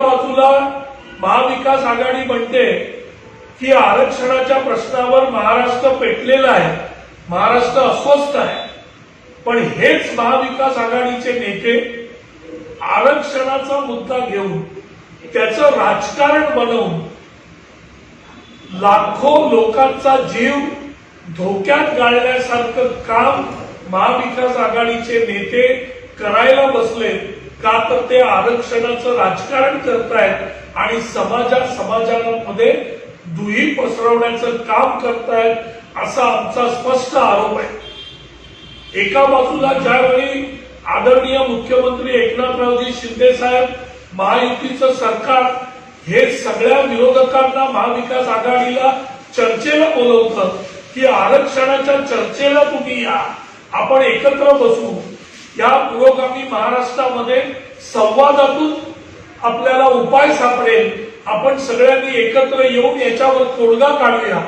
बाजूला महाविकास आघाडी म्हणते की आरक्षणाच्या प्रश्नावर महाराष्ट्र पेटलेला आहे. महाराष्ट्र अस्वस्थ आहे. पण हेच महाविकास आघाडीचे नेते आरक्षणाचा मुद्दा घेऊन त्याचं राजकारण बनवून लाखो लोकांचा जीव धोक्यात गाळण्यासारखं काम महाविकास आघाडीचे नेते करायला बसले का तर ते आरक्षणाचं राजकारण करतायत आणि समाजा समाजामध्ये दुही पसरवण्याचं काम करतायत असा आमचा स्पष्ट आरोप आहे. एका बाजूला ज्यावेळी आदरणीय मुख्यमंत्री एकनाथरावजी शिंदे साहेब महायुतीचं सरकार हे सगळ्या विरोधकांना महाविकास आघाडीला चर्चेला बोलवतं की आरक्षणाच्या चर्चेला तुम्ही या. आपण एकत्र बसू. या पुरोगामी महाराष्ट्रामध्ये संवादातून आपल्याला उपाय सापडेल. आपण सगळ्यांनी एकत्र येऊन याच्यावर तोडगा काढूया.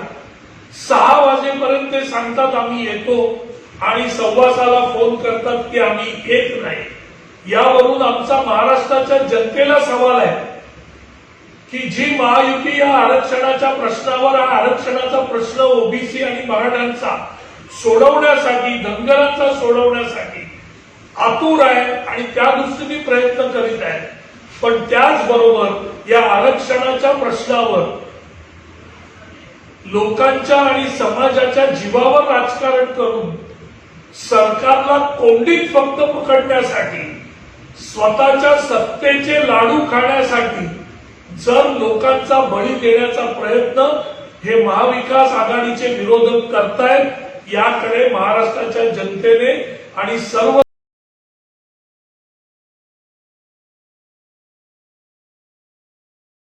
सहा वाजेपर्यंत ते सांगतात आम्ही येतो आणि सव्वासाला फोन करतात की आम्ही येत नाही. यावरून आमचा महाराष्ट्राच्या जनतेला सवाल आहे की जी महायुती या आरक्षणाच्या प्रश्नावर हा आरक्षणाचा प्रश्न ओबीसी आणि मराठ्यांचा सोडवण्यासाठी धनगरांचा सोडवण्यासाठी आतुर आहे आणि त्या दृष्टीने प्रयत्न करीत आहे. पण त्याचबरोबर या आरक्षणाच्या प्रश्नावर लोकांच्या आणि समाजाच्या जीवावर राजकारण करून सरकारला कोंडीत फक्त पकडण्यासाठी स्वतःच्या सत्तेचे लाडू खाण्यासाठी जर लोकांचा बळी देण्याचा प्रयत्न हे महाविकास आघाडीचे विरोधक करतायत याकडे महाराष्ट्राच्या जनतेने आणि सर्व